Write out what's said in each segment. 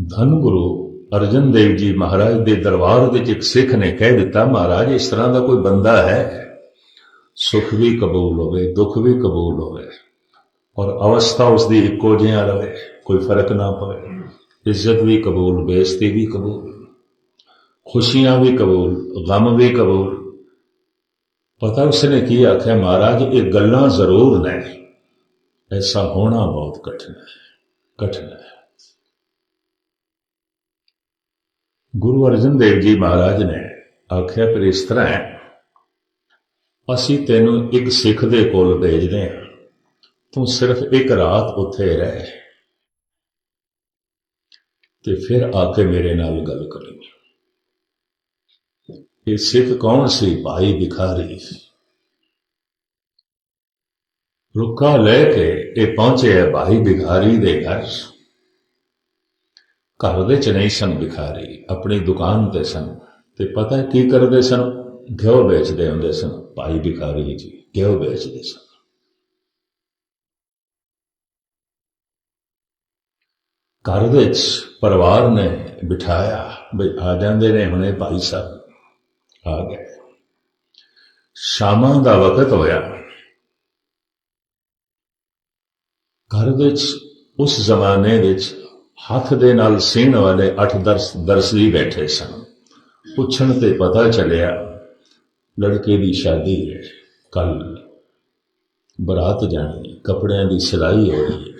ਧੰਨ ਗੁਰੂ ਅਰਜਨ ਦੇਵ ਜੀ ਮਹਾਰਾਜ ਦੇ ਦਰਬਾਰ ਵਿੱਚ ਇੱਕ ਸਿੱਖ ਨੇ ਕਹਿ ਦਿੱਤਾ, ਮਹਾਰਾਜ, ਇਸ ਤਰ੍ਹਾਂ ਦਾ ਕੋਈ ਬੰਦਾ ਹੈ? ਸੁਖ ਵੀ ਕਬੂਲ ਹੋਵੇ, ਦੁੱਖ ਵੀ ਕਬੂਲ ਹੋਵੇ ਔਰ ਅਵਸਥਾ ਉਸ ਦੀ ਇੱਕੋ ਜਿਹਾ ਰਹੇ ਕੋਈ ਫ਼ਰਕ ਨਾ ਪਵੇ। ਇੱਜ਼ਤ ਵੀ ਕਬੂਲ, ਬੇਇੱਜ਼ਤੀ ਵੀ ਕਬੂਲ, ਖੁਸ਼ੀਆਂ ਵੀ ਕਬੂਲ, ਗਮ ਵੀ ਕਬੂਲ। ਪਤਾ ਉਸਨੇ ਕੀ ਆਖਿਆ, ਮਹਾਰਾਜ, ਇਹ ਗੱਲਾਂ ਜ਼ਰੂਰ ਨੇ। ਐਸਾ ਹੋਣਾ ਬਹੁਤ ਕਠਿਨ ਹੈ ਕਠਿਨ ਹੈ। ਗੁਰੂ ਅਰਜਨ ਦੇਵ ਜੀ ਮਹਾਰਾਜ ਨੇ ਆਖਿਆ ਪਰ ਇਸ ਤਰ੍ਹਾਂ ਹੈ, ਅਸੀਂ ਤੈਨੂੰ ਇੱਕ ਸਿੱਖ ਦੇ ਕੋਲ ਭੇਜਦੇ ਹਾਂ। ਤੂੰ ਸਿਰਫ ਇੱਕ ਰਾਤ ਉੱਥੇ ਰਹਿ। ਤੇ ਫਿਰ ਆ ਕੇ ਮੇਰੇ ਨਾਲ ਗੱਲ ਕਰੀ। ਇਹ ਸਿੱਖ ਕੌਣ ਸੀ? ਭਾਈ ਭਿਖਾਰੀ। ਰੁੱਕਾ ਲੈ ਕੇ ਇਹ ਪਹੁੰਚੇ ਭਾਈ ਭਿਖਾਰੀ ਦੇ ਘਰ। ਘਰ ਦੇ ਚ ਨਹੀਂ ਸਨ ਭਿਖਾਰੀ, ਆਪਣੀ ਦੁਕਾਨ ਤੇ ਸਨ। ਤੇ ਪਤਾ ਕੀ ਕਰਦੇ ਸਨ? ਘਿਓ ਵੇਚਦੇ ਹੁੰਦੇ ਸਨ। ਭਾਈ ਭਿਖਾਰੀ ਜੀ, ਘਿਓ ਵੇਚਦੇ ਸਨ। ਘਰ ਵਿੱਚ ਪਰਿਵਾਰ ਨੇ ਬਿਠਾਇਆ ਵੀ ਆ ਜਾਂਦੇ ਨੇ ਹੁਣੇ ਭਾਈ ਸਾਹਿਬ। ਆ ਗਏ। ਸ਼ਾਮਾਂ ਦਾ ਵਕਤ ਹੋਇਆ। ਘਰ ਵਿੱਚ ਉਸ ਜ਼ਮਾਨੇ ਵਿੱਚ ਹੱਥ ਦੇ ਨਾਲ ਸੀਣ ਵਾਲੇ 8-10 ਦਰਸੀ ਬੈਠੇ ਸਨ। ਪੁੱਛਣ ਤੇ ਪਤਾ ਚੱਲਿਆ, ਲੜਕੇ ਦੀ ਸ਼ਾਦੀ ਹੈ। ਕੱਲ ਬਰਾਤ ਜਾਣੀ, ਕੱਪੜਿਆਂ ਦੀ ਸਿਲਾਈ ਹੋ ਰਹੀ ਹੈ।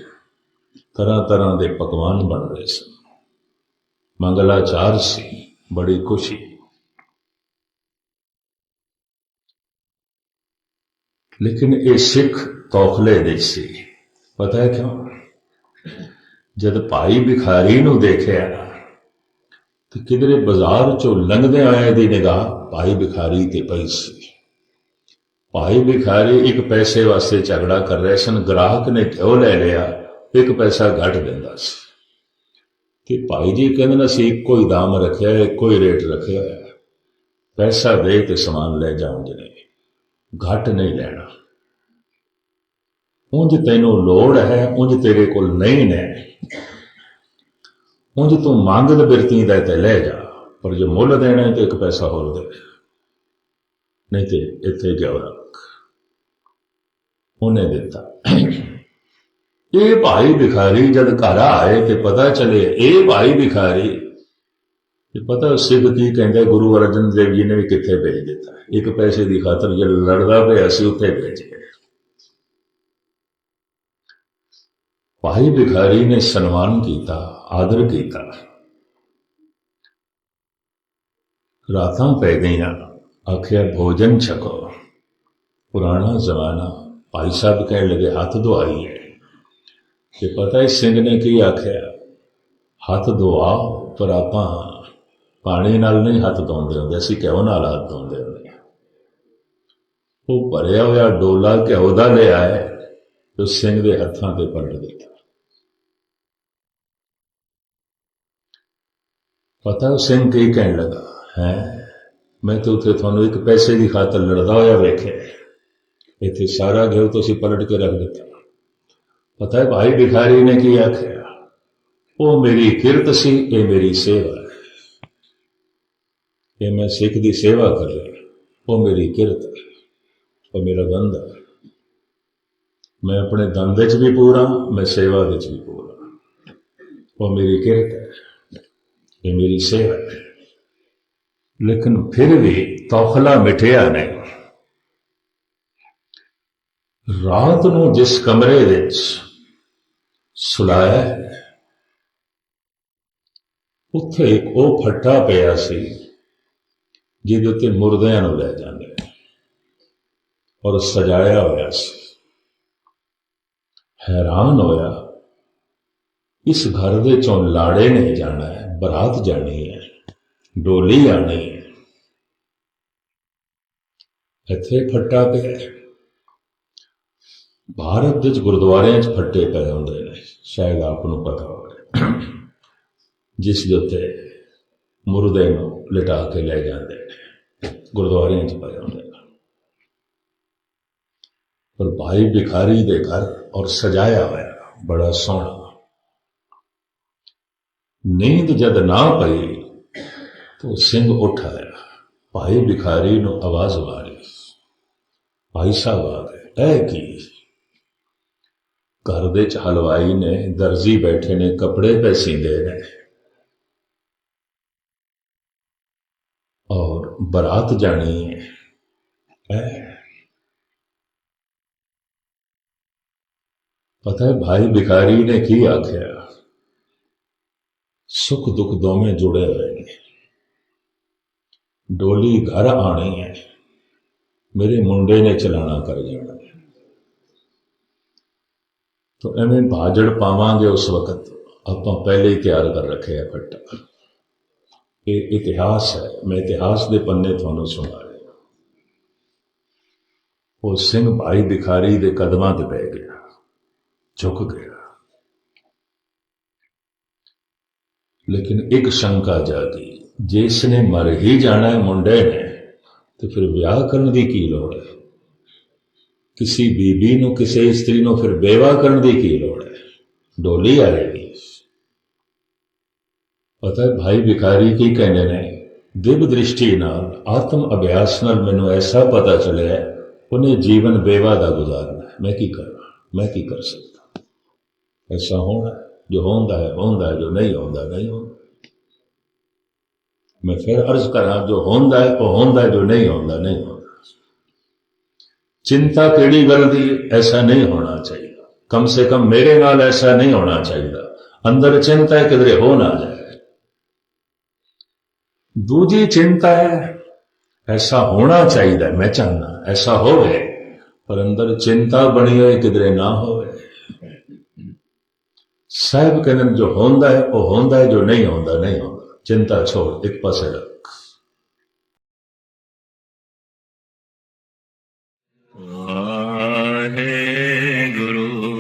ਤਰ੍ਹਾਂ ਤਰ੍ਹਾਂ ਦੇ ਪਕਵਾਨ ਬਣ ਰਹੇ ਸਨ। ਮੰਗਲਾਚਾਰ ਸੀ, ਬੜੀ ਖੁਸ਼ੀ। ਲੇਕਿਨ ਇਹ ਸਿੱਖ ਤੌਖਲੇ ਦੇ ਸੀ। ਪਤਾ ਹੈ ਕਿਉਂ? ਜਦ ਭਾਈ ਭਿਖਾਰੀ ਨੂੰ ਦੇਖਿਆ, ਤੇ ਕਿਧਰੇ ਬਾਜ਼ਾਰ ਚੋਂ ਲੰਘਦੇ ਆਏ ਦੀ ਨਿਗਾਹ ਭਾਈ ਭਿਖਾਰੀ ਤੇ ਪਈ ਸੀ। ਭਾਈ ਭਿਖਾਰੀ ਇੱਕ ਪੈਸੇ ਵਾਸਤੇ ਝਗੜਾ ਕਰ ਰਹੇ ਸਨ ਗ੍ਰਾਹਕ ਨੇ ਘਿਓ ਲੈ ਲਿਆ, ਇੱਕ ਪੈਸਾ ਘੱਟ ਦਿੰਦਾ ਸੀ। ਤੇ ਭਾਈ ਜੀ ਕਹਿੰਦੇ ਨੇ, ਅਸੀਂ ਇੱਕੋ ਹੀ ਦਾਮ ਰੱਖਿਆ ਹੈ ਇੱਕੋ ਹੀ ਰੇਟ ਰੱਖਿਆ ਹੈ ਪੈਸਾ ਦੇ ਤੇ ਸਮਾਨ ਲੈ ਜਾਉਂ ਜਨੇ, ਘੱਟ ਨਹੀਂ ਲੈਣਾ। ਉਂਝ ਤੈਨੂੰ ਲੋੜ ਹੈ, ਉਂਝ ਤੇਰੇ ਕੋਲ ਨਹੀਂ ਨੇ। ਉਂਝ ਤੂੰ ਮੰਗਦ ਬਿਰਤੀ ਦਾ ਤੇ ਲੈ ਜਾ, ਪਰ ਜੇ ਮੁੱਲ ਦੇਣਾ ਹੈ ਤੇ ਇੱਕ ਪੈਸਾ ਹੋਰ ਦੇ ਨਹੀਂ ਤੇ ਇੱਥੇ ਗਿਆ ਰੱਖ। ਉਹਨੇ ਦਿੱਤਾ। ਇਹ ਭਾਈ ਭਿਖਾਰੀ ਜਦ ਘਰ ਆਏ ਤੇ ਪਤਾ ਚਲੇ, ਇਹ ਭਾਈ ਭਿਖਾਰੀ, ਤੇ ਪਤਾ ਸਿੱਖ ਕੀ ਕਹਿੰਦੇ ਗੁਰੂ ਅਰਜਨ ਦੇਵ ਜੀ ਨੇ ਵੀ ਕਿੱਥੇ ਭੇਜ ਦਿੱਤਾ। ਇੱਕ ਪੈਸੇ ਦੀ ਖਾਤਰ ਜਦ ਲੜਦਾ ਪਿਆ ਸੀ, ਉੱਥੇ ਭੇਜ ਗਏ ਭਾਈ ਭਿਖਾਰੀ ਨੇ ਸਨਮਾਨ ਕੀਤਾ, ਆਦਰ ਕੀਤਾ। ਰਾਤਾਂ ਪੈ ਗਈਆਂ, ਆਖਿਆ, ਭੋਜਨ ਛਕੋ। ਪੁਰਾਣਾ ਜ਼ਮਾਨਾ ਭਾਈ ਸਾਹਿਬ ਕਹਿਣ ਲੱਗੇ, ਹੱਥ ਧੁਆਈ ਹੈ ਤੇ ਪਤਾ ਹੈ, ਸਿੰਘ ਨੇ ਕੀ ਆਖਿਆ? ਹੱਥ ਧੋਆ ਪਰ ਆਪਾਂ ਪਾਣੀ ਨਾਲ ਨਹੀਂ ਹੱਥ ਧੋਂਦੇ ਹੁੰਦੇ, ਅਸੀਂ ਕਿਉਂ ਨਾਲ ਹੱਥ ਧੋਂਦੇ ਹੁੰਦੇ ਉਹ ਭਰਿਆ ਹੋਇਆ ਡੋਲਾ ਘਿਓ ਦਾ ਲਿਆ ਤੇ ਸਿੰਘ ਦੇ ਹੱਥਾਂ ਤੇ ਪਲਟ ਦਿੱਤਾ। ਪਤਾ ਉਹ ਸਿੰਘ ਕੀ ਕਹਿਣ ਲੱਗਾ? ਹੈ? ਮੈਂ ਤਾਂ ਉੱਥੇ ਤੁਹਾਨੂੰ ਇੱਕ ਪੈਸੇ ਦੀ ਖਾਤਰ ਲੜਦਾ ਹੋਇਆ ਵੇਖਿਆ। ਇੱਥੇ ਸਾਰਾ ਘਿਓ ਤੁਸੀਂ ਪਲਟ ਕੇ ਰੱਖ ਦਿੱਤਾ। ਪਤਾ ਹੈ ਭਾਈ ਭਿਖਾਰੀ ਨੇ ਕੀ ਆਖਿਆ? ਉਹ ਮੇਰੀ ਕਿਰਤ ਸੀ, ਇਹ ਮੇਰੀ ਸੇਵਾ ਹੈ। ਇਹ ਮੈਂ ਸਿੱਖ ਦੀ ਸੇਵਾ ਕਰ ਰਿਹਾ ਉਹ ਮੇਰੀ ਕਿਰਤ ਉਹ ਮੇਰਾ ਦੰਦ ਹੈ। ਮੈਂ ਆਪਣੇ ਦੰਦ ਵਿੱਚ ਵੀ ਪੂਰਾ ਮੈਂ ਸੇਵਾ ਵਿੱਚ ਵੀ ਪੂਰਾ ਉਹ ਮੇਰੀ ਕਿਰਤ ਹੈ। ਇਹ ਮੇਰੀ ਸੇਵਾ ਹੈ। ਲੇਕਿਨ ਫਿਰ ਵੀ ਤੌਖਲਾ ਮਿਟਿਆ ਨਹੀਂ। ਰਾਤ ਨੂੰ ਜਿਸ ਕਮਰੇ ਵਿੱਚ ਸੁਲਾਇਆ ਹੈ, ਉੱਥੇ ਇੱਕ ਉਹ ਫੱਟਾ ਪਿਆ ਸੀ ਜਿਹਦੇ ਉੱਤੇ ਮੁਰਦਿਆਂ ਨੂੰ ਲੈ ਜਾਂਦੇ ਔਰ ਸਜਾਇਆ ਹੋਇਆ ਸੀ। ਹੈਰਾਨ ਹੋਇਆ ਇਸ ਘਰ ਦੇ ਚੋਂ ਲਾੜੇ ਨੇ ਜਾਣਾ ਹੈ। ਬਰਾਤ ਜਾਣੀ ਹੈ, ਡੋਲੀ ਆਣੀ ਹੈ। ਇੱਥੇ ਫੱਟਾ ਪਿਆ ਭਾਰਤ ਵਿੱਚ ਗੁਰਦੁਆਰਿਆਂ 'ਚ ਫੱਟੇ ਪਏ ਹੁੰਦੇ ਨੇ, ਸ਼ਾਇਦ ਆਪ ਨੂੰ ਪਤਾ ਹੋਵੇ। ਜਿਸ ਦੇ ਉੱਤੇ ਮੁਰਦੇ ਨੂੰ ਲਿਟਾ ਕੇ ਲੈ ਜਾਂਦੇ ਨੇ, ਗੁਰਦੁਆਰਿਆਂ 'ਚ ਪਏ ਹੁੰਦੇ ਨੇ। ਪਰ ਭਾਈ ਭਿਖਾਰੀ ਦੇ ਘਰ ਔਰ ਸਜਾਇਆ ਹੋਇਆ ਬੜਾ ਸੋਹਣਾ ਨੀਂਦ ਜਦ ਨਾ ਪਈ ਤੋ ਸਿੰਘ ਉੱਠ ਆਇਆ ਭਾਈ ਭਿਖਾਰੀ ਨੂੰ ਆਵਾਜ਼ ਮਾਰੀ। ਭਾਈ ਸਾਹਿਬ ਆ ਗਏ, ਇਹ ਕੀ? ਘਰ ਦੇ ਚ ਹਲਵਾਈ ਨੇ ਦਰਜੀ ਬੈਠੇ ਨੇ, ਕੱਪੜੇ ਪੈ ਸੀਂਦੇ ਨੇ। ਔਰ ਬਰਾਤ ਜਾਣੀ ਹੈ? ਪਤਾ ਹੈ ਭਾਈ ਭਿਖਾਰੀ ਨੇ ਕੀ ਆਖਿਆ? ਸੁਖ ਦੁੱਖ ਦੋਵੇਂ ਜੁੜੇ ਹੋਏ ਨੇ ਡੋਲੀ ਘਰ ਆਣੀ ਹੈ। ਮੇਰੇ ਮੁੰਡੇ ਨੇ ਚਲਾਣਾ ਕਰ ਜਾਣਾ। ਤੋ ਐਵੇਂ ਬਾਜੜ ਪਾਵਾਂਗੇ ਉਸ ਵਕਤ। ਆਪਾਂ ਪਹਿਲੇ ਹੀ ਤਿਆਰ ਕਰ ਰੱਖਿਆ ਖੱਟਾ ਇਹ ਇਤਿਹਾਸ ਹੈ। ਮੈਂ ਇਤਿਹਾਸ ਦੇ ਪੰਨੇ ਤੁਹਾਨੂੰ ਸੁਣਾ ਰਿਹਾ। ਉਹ ਸਿੰਘ ਭਾਈ ਦਿਖਾਰੀ ਦੇ ਕਦਮਾਂ ਤੇ ਪੈ ਗਿਆ। ਝੁਕ ਗਿਆ। ਲੇਕਿਨ ਇੱਕ ਸ਼ੰਕਾ ਜਾਗੀ ਜਿਸ ਨੇ ਮਰ ਹੀ ਜਾਣਾ ਹੈ ਮੁੰਡੇ ਨੇ ਤੇ ਫਿਰ ਵਿਆਹ ਕਰਨ ਦੀ ਕੀ ਲੋੜ ਹੈ ਕਿਸੇ ਬੀਬੀ ਨੂੰ ਕਿਸੇ ਇਸਤਰੀ ਨੂੰ ਫਿਰ ਬੇਵਾ ਕਰਨ ਦੀ ਕੀ ਲੋੜ ਹੈ ਡੋਲੀ ਆਏਗੀ ਪਤਾ ਹੈ ਭਾਈ ਵਿਕਾਰੀ ਕੀ ਕਹਿੰਦੇ ਨੇ ਦਿਵ ਦ੍ਰਿਸ਼ਟੀ ਨਾਲ ਆਤਮ ਅਭਿਆਸ ਨਾਲ ਮੈਨੂੰ ਐਸਾ ਪਤਾ ਚੱਲਿਆ ਉਹਨੇ ਜੀਵਨ ਬੇਵਾ ਦਾ ਗੁਜ਼ਾਰਨਾ ਹੈ ਮੈਂ ਕੀ ਕਰਾਂ ਮੈਂ ਕੀ ਕਰ ਸਕਦਾ ਐਸਾ ਹੋਣਾ ਹੈ, ਜੋ ਹੁੰਦਾ ਹੈ ਹੁੰਦਾ ਹੈ ਜੋ ਨਹੀਂ ਹੁੰਦਾ ਨਹੀਂ ਹੁੰਦਾ ਮੈਂ ਫਿਰ ਅਰਜ਼ ਕਰਾਂ ਜੋ ਹੁੰਦਾ ਹੈ ਉਹ ਹੁੰਦਾ ਜੋ ਨਹੀਂ ਹੁੰਦਾ ਨਹੀਂ ਹੁੰਦਾ ਚਿੰਤਾ ਕਿਹੜੀ ਗੱਲ ਦੀ ਐਸਾ ਨਹੀਂ ਹੋਣਾ ਚਾਹੀਦਾ ਕਮ ਸੇ ਕਮ ਮੇਰੇ ਨਾਲ ਐਸਾ ਨਹੀਂ ਹੋਣਾ ਚਾਹੀਦਾ ਅੰਦਰ ਚਿੰਤਾ ਹੈ ਕਿਧਰੇ ਹੋ ਨਾ ਜਾਏ ਦੂਜੀ ਚਿੰਤਾ ਹੈ ਐਸਾ ਹੋਣਾ ਚਾਹੀਦਾ ਮੈਂ ਚਾਹੁੰਦਾ ਐਸਾ ਹੋਵੇ ਪਰ ਅੰਦਰ ਚਿੰਤਾ ਬਣੀ ਹੋਏ ਕਿਧਰੇ ਨਾ ਹੋਵੇ ਸਾਹਿਬ ਕਹਿੰਦੇ ਜੋ ਹੁੰਦਾ ਹੈ ਉਹ ਹੁੰਦਾ ਹੈ ਜੋ ਨਹੀਂ ਹੁੰਦਾ ਨਹੀਂ ਹੁੰਦਾ ਚਿੰਤਾ ਛੋੜ ਇੱਕ ਪਾਸੇ ਰੱਖ ਗੁਰੂ